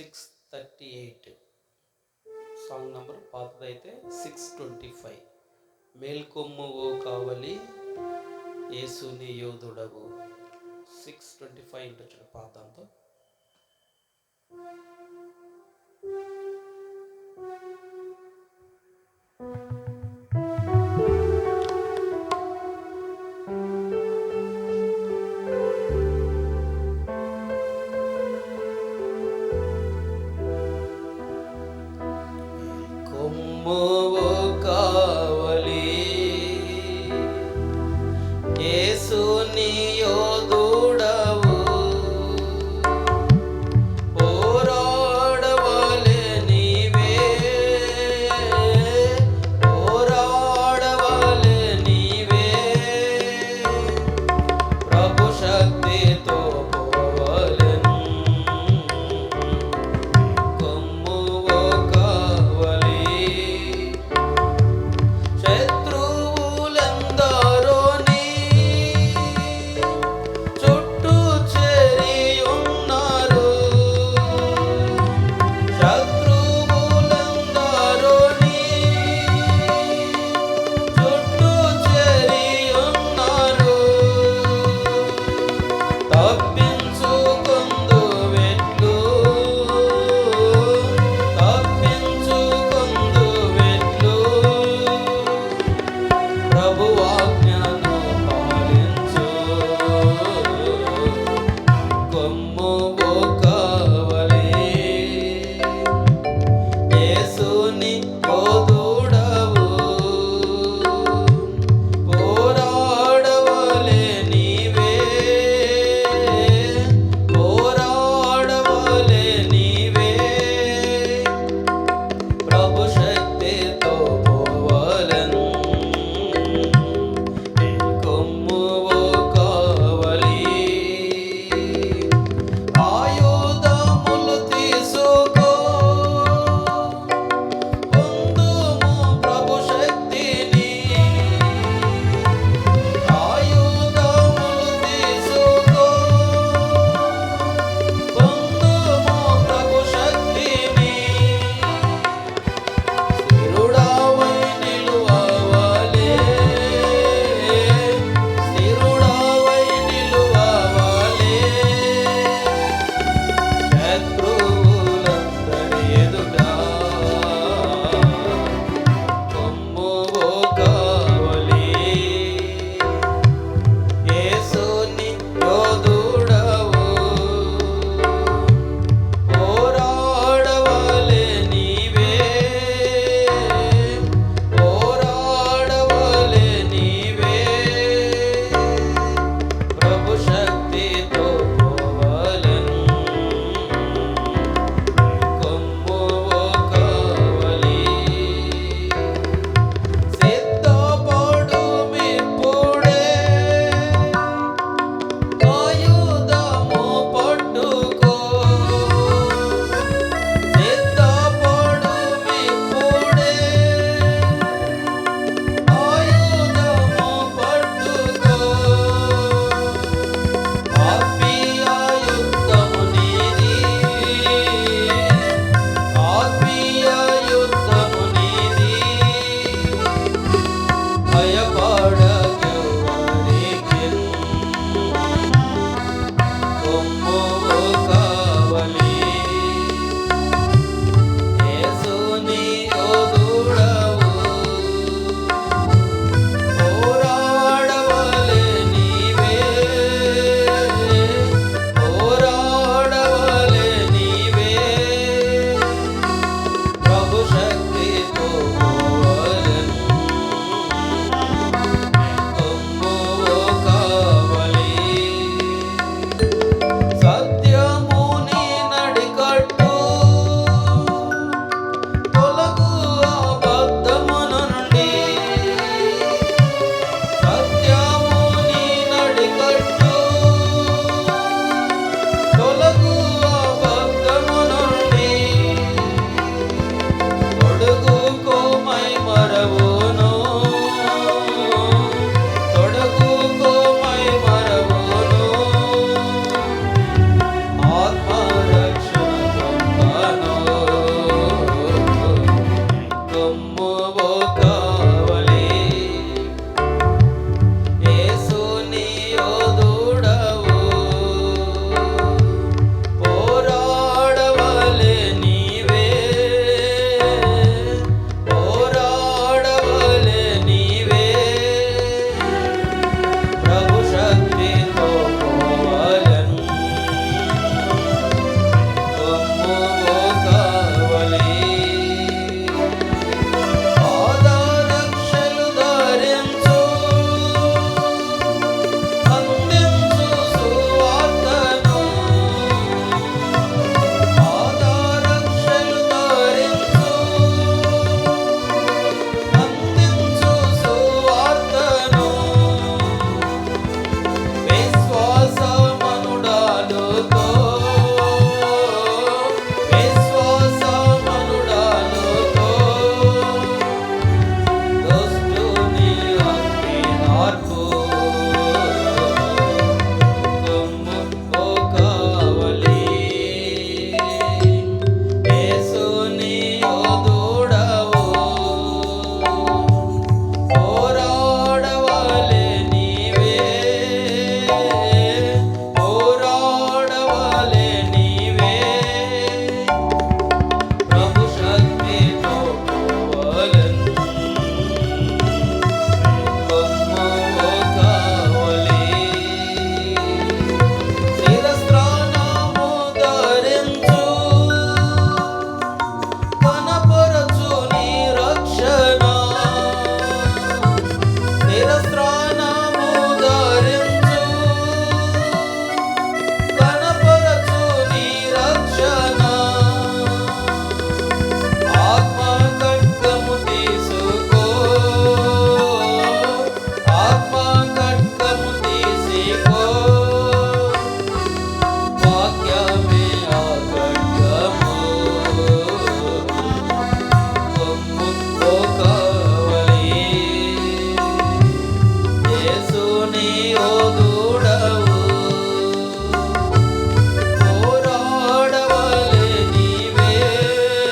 Six thirty eight song number పాతదైతే six twenty five మేల్కొమ్మువో కావలి యేసుని యోధుడవు సిక్స్ ట్వంటీ ఫైవ్ ఇంటొచ్చు పాతంతో. యేసుని